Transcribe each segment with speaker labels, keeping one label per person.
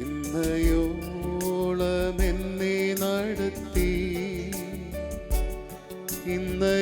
Speaker 1: ഇന്നയോളം എന്നെ നടത്തി. ഇന്നയോളം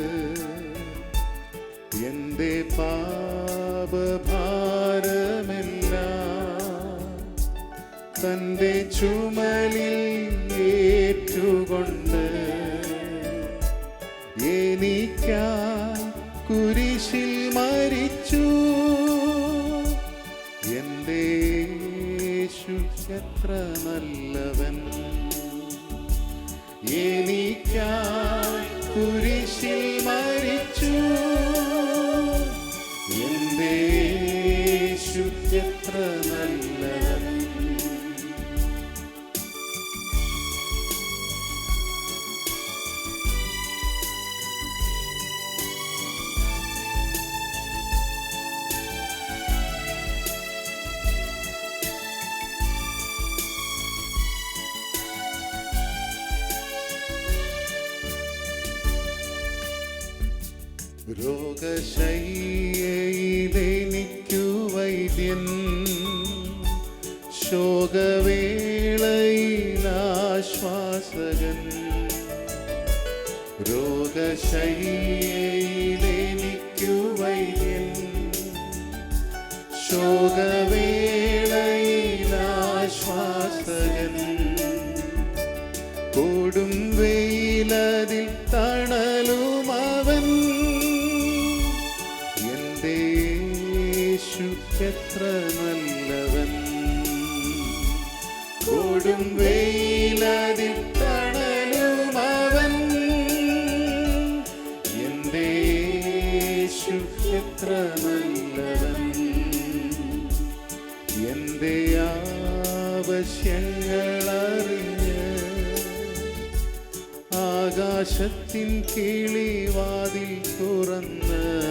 Speaker 1: തന്റെ ചുമലിൽ ഏറ്റുകൊണ്ട് എനിക്കാ കുരിശിൽ മരിച്ചു. എന്റെ യേശു എത്ര നല്ലവൻ. എനിക്ക കുരിശിൽ മരിച്ചു. രോഗശയ്യയിലെനിക്കു വൈദ്യൻ ശോകവേളയിലാശ്വാസകൻ. രോഗശയ്യയിലെനിക്കു വൈദ്യൻ ശോകവേളയിലാശ്വാസകൻ. കൊടും വെയിലതിൽ തണലും എത്ര നല്ലവൻ. കൊടും വെയിലതിൽ അവൻ. എന്റെ യേശു ആകാശത്തിൻ കിളിവാതിൽ തുറന്ന്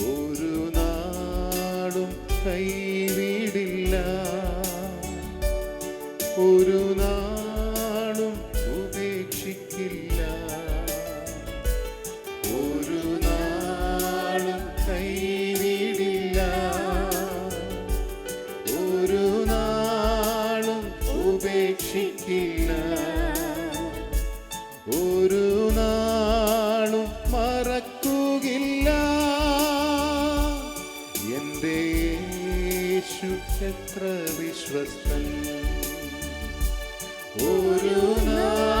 Speaker 1: ഒരു കൈവിടില്ല. ഒരു നാളും മറക്കുകില്ല. എന്റെ എത്ര വിശ്വസ്തൻ. ഒരു നാളും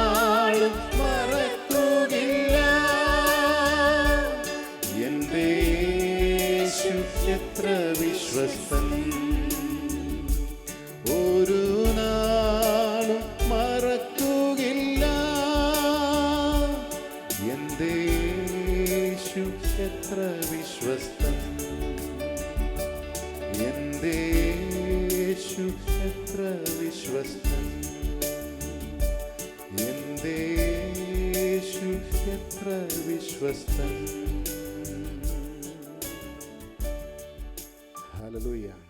Speaker 1: എന്തേശു എത്ര വിശ്വസ്തൻ എന്തേശു എത്ര വിശ്വസ്തൻ Hallelujah.